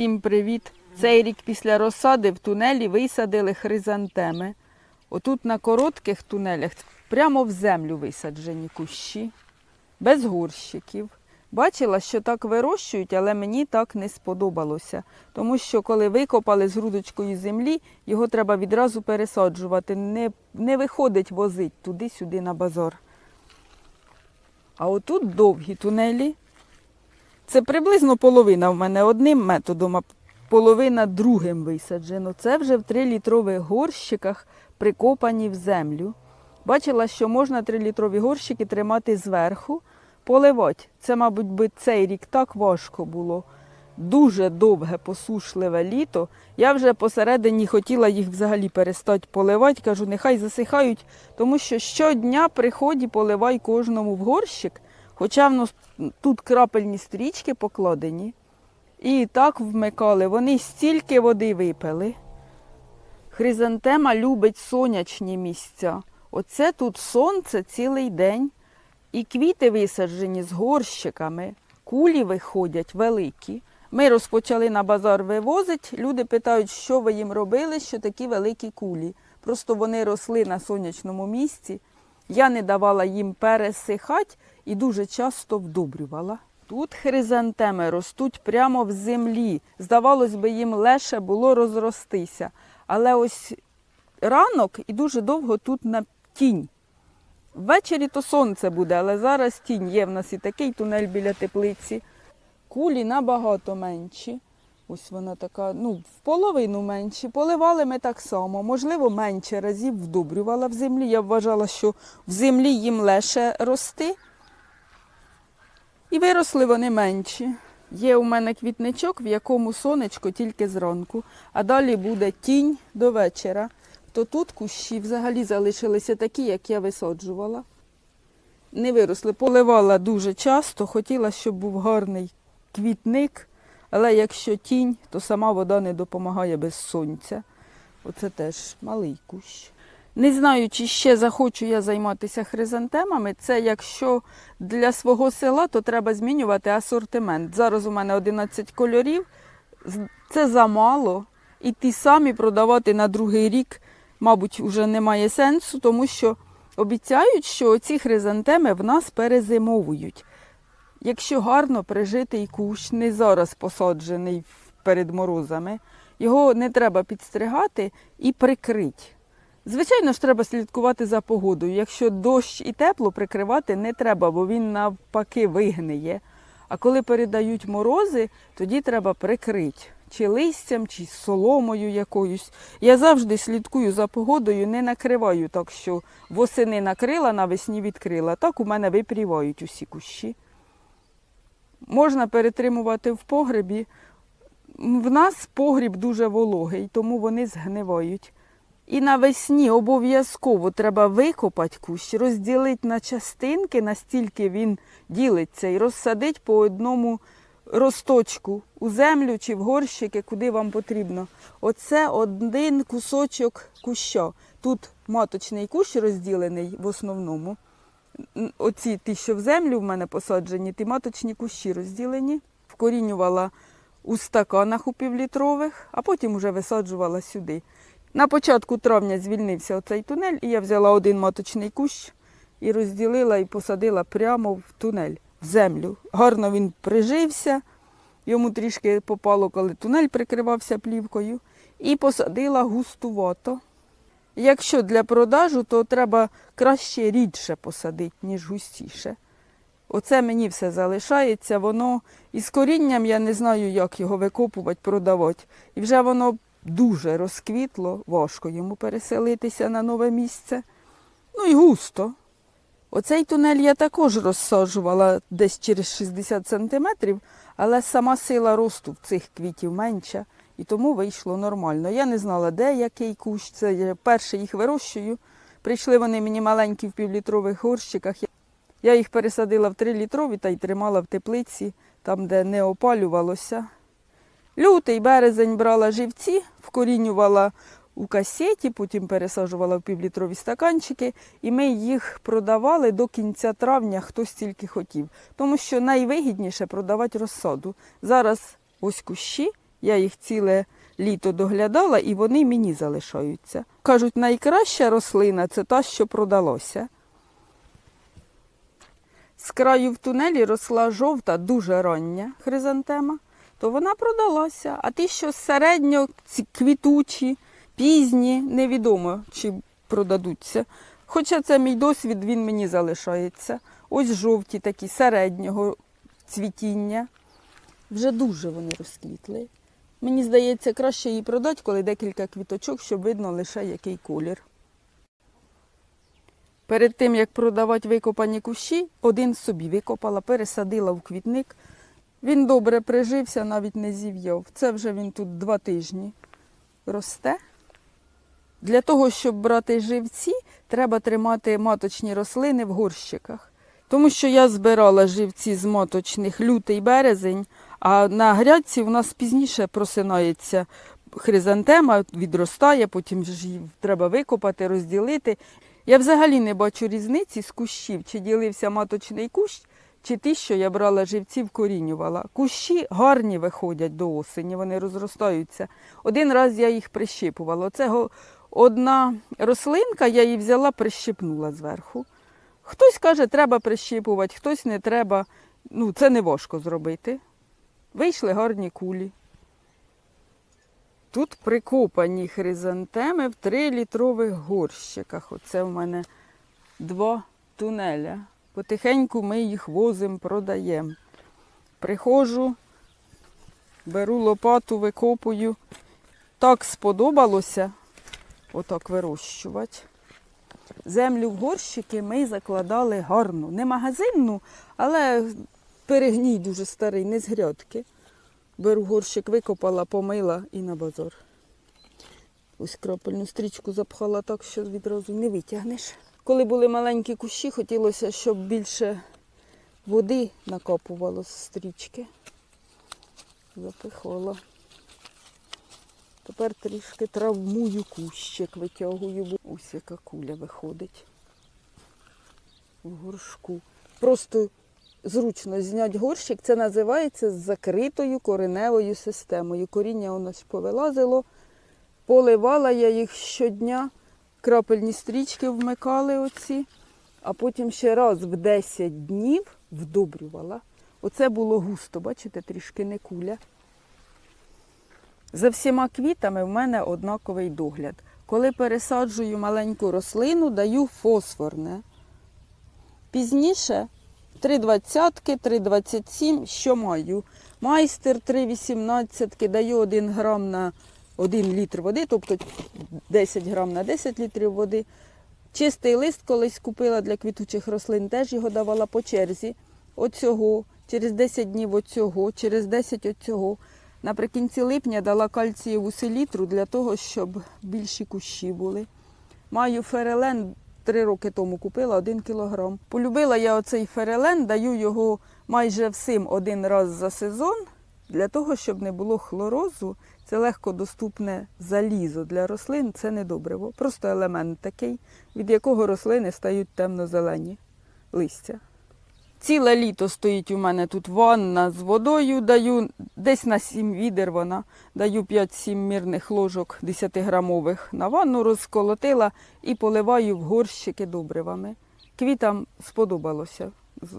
Всім привіт! Цей рік після розсади в тунелі висадили хризантеми. Отут на коротких тунелях прямо в землю висаджені кущі, без горщиків. Бачила, що так вирощують, але мені так не сподобалося. Тому що коли викопали з грудочкою землі, його треба відразу пересаджувати. Не, не виходить возить туди-сюди на базар. А отут довгі тунелі. Це приблизно половина в мене одним методом, а половина другим висаджено. Це вже в 3-літрових горщиках прикопані в землю. Бачила, що можна 3-літрові горщики тримати зверху, поливати. Це, мабуть, би цей рік так важко було. Дуже довге посушливе літо. Я вже посередині хотіла їх взагалі перестати поливати. Кажу, нехай засихають, тому що щодня при ході поливай кожному в горщик, хоча в тут крапельні стрічки покладені. І так вмикали. Вони стільки води випили. Хризантема любить сонячні місця. Оце тут сонце цілий день. І квіти висаджені з горщиками, кулі виходять великі. Ми розпочали на базар вивозити. Люди питають, що ви їм робили, що такі великі кулі. Просто вони росли на сонячному місці. Я не давала їм пересихати і дуже часто вдобрювала. Тут хризантеми ростуть прямо в землі. Здавалось би, їм легше було розростися. Але ось ранок і дуже довго тут на тінь. Ввечері то сонце буде, але зараз тінь є в нас і такий тунель біля теплиці. Кулі набагато менші. Ось вона така, ну, в половину менші. Поливали ми так само. Можливо, менше разів вдобрювала в землі. Я вважала, що в землі їм легше рости. І виросли вони менші. Є у мене квітничок, в якому сонечко тільки зранку, а далі буде тінь до вечора. То тут кущі взагалі залишилися такі, як я висаджувала. Не виросли. Поливала дуже часто, хотіла, щоб був гарний квітник, але якщо тінь, то сама вода не допомагає без сонця. Оце теж малий кущ. Не знаю, чи ще захочу я займатися хризантемами. Це якщо для свого села, то треба змінювати асортимент. Зараз у мене 11 кольорів, це замало. І ті самі продавати на другий рік, мабуть, вже немає сенсу, тому що обіцяють, що ці хризантеми в нас перезимовують. Якщо гарно прижитий кущ, не зараз посаджений перед морозами, його не треба підстригати і прикрити. Звичайно ж, треба слідкувати за погодою. Якщо дощ і тепло прикривати не треба, бо він навпаки вигниє. А коли передають морози, тоді треба прикрити чи листям, чи соломою якоюсь. Я завжди слідкую за погодою, не накриваю так, що восени накрила, навесні відкрила. Так у мене випрівають усі кущі. Можна перетримувати в погребі. В нас погріб дуже вологий, тому вони згнивають. І навесні обов'язково треба викопати кущ, розділити на частинки, настільки він ділиться, і розсадити по одному росточку у землю чи в горщики, куди вам потрібно. Оце один кусочок куща. Тут маточний кущ розділений в основному. Оці ті, що в землю в мене посаджені, ті маточні кущі розділені. Вкорінювала у стаканах у півлітрових, а потім вже висаджувала сюди. На початку травня звільнився оцей тунель, і я взяла один маточний кущ і розділила і посадила прямо в тунель, в землю. Гарно він прижився, йому трішки попало, коли тунель прикривався плівкою, і посадила густувато. Якщо для продажу, то треба краще рідше посадити, ніж густіше. Оце мені все залишається, воно із корінням я не знаю, як його викопувати, продавати. І вже воно дуже розквітло, важко йому переселитися на нове місце. Ну і густо. Оцей тунель я також розсаджувала десь через 60 сантиметрів, але сама сила росту цих квітів менша, і тому вийшло нормально. Я не знала, де який кущ, це я перше їх вирощую. Прийшли вони мені маленькі в півлітрових горщиках. Я їх пересадила в 3-літрові та й тримала в теплиці, там, де не опалювалося. Лютий березень брала живці, вкорінювала у касеті, потім пересаджувала в півлітрові стаканчики, і ми їх продавали до кінця травня, хто стільки хотів. Тому що найвигідніше продавати розсаду. Зараз ось кущі, Я їх ціле літо доглядала, і вони мені залишаються. Кажуть, найкраща рослина це та, що продалося. З краю в тунелі росла жовта, дуже рання хризантема, то вона продалася. А ті, що середньо квітучі, пізні, невідомо, чи продадуться. Хоча це мій досвід, він мені залишається. Ось жовті такі середнього цвітіння. Вже дуже вони розквітли. Мені здається, краще її продати, коли декілька квіточок, щоб видно лише який колір. Перед тим, як продавати викопані кущі, один собі викопала, пересадила в квітник. Він добре прижився, навіть не зів'яв. Це вже він тут два тижні росте. Для того, щоб брати живці, треба тримати маточні рослини в горщиках. Тому що я збирала живці з маточних лютий березень, а на грядці у нас пізніше просинається хризантема, відростає, потім ж її треба викопати, розділити. Я взагалі не бачу різниці з кущів, чи ділився маточний кущ, чи ті, що я брала живці, вкорінювала. Кущі гарні виходять до осені, вони розростаються. Один раз я їх прищипувала. Го- одна рослинка, я її взяла, прищипнула зверху. Хтось каже, треба прищипувати, хтось не треба. Ну, це не важко зробити. Вийшли гарні кулі. Тут прикопані хризантеми в 3-літрових горщиках. Оце в мене два тунеля. Потихеньку ми їх возимо, продаємо. Приходжу, беру лопату, викопую. Так сподобалося отак вирощувати. Землю в горщики ми закладали гарну. Не магазинну, але перегній дуже старий, не з грядки. Беру горщик, викопала, помила і на базар. Ось крапельну стрічку запхала так, що відразу не витягнеш. Коли були маленькі кущі, хотілося, щоб більше води накопувало з стрічки. Запихала. Тепер трішки травмую кущик, витягую. Ось яка куля виходить в горшку. Просто зручно зняти горщик. Це називається з закритою кореневою системою. Коріння у нас повилазило, поливала я їх щодня, крапельні стрічки вмикали оці, а потім ще раз в 10 днів вдобрювала. Оце було густо, бачите, трішки не куля. За всіма квітами в мене однаковий догляд. Коли пересаджую маленьку рослину, даю фосфорне. Пізніше 3,20, 3,27, що маю. Майстер 3,18, даю 1 грам на 1 літр води, тобто 10 грам на 10 літрів води. Чистий лист колись купила для квітучих рослин, теж його давала по черзі. Оцього, через 10 днів оцього, через 10 оцього. Наприкінці липня дала кальцієву селітру для того, щоб більші кущі були. Маю ферелен три роки тому купила один кілограм. Полюбила я оцей ферелен, даю його майже всім один раз за сезон, для того, щоб не було хлорозу. Це легко доступне залізо для рослин, це не добриво. Просто елемент такий, від якого рослини стають темно-зелені листя. Ціле літо стоїть у мене тут ванна з водою, даю десь на 7 відер вона, даю 5-7 мірних ложок 10-грамових на ванну, розколотила і поливаю в горщики добривами. Квітам сподобалося,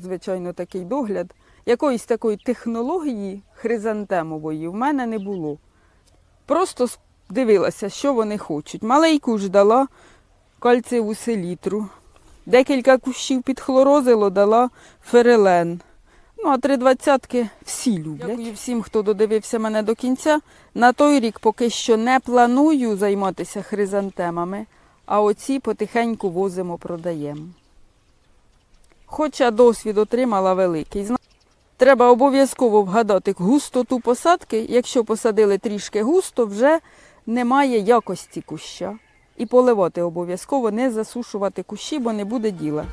звичайно, такий догляд. Якоїсь такої технології хризантемової в мене не було. Просто дивилася, що вони хочуть. Маленьку ж дала кальцієву селітру. Декілька кущів підхлорозило, дала ферелен. Ну, а три двадцятки всі люблять. Дякую всім, хто додивився мене до кінця. На той рік поки що не планую займатися хризантемами, а оці потихеньку возимо, продаємо. Хоча досвід отримала великий. Треба обов'язково вгадати густоту посадки. Якщо посадили трішки густо, вже немає якості куща. І поливати обов'язково, не засушувати кущі, бо не буде діла.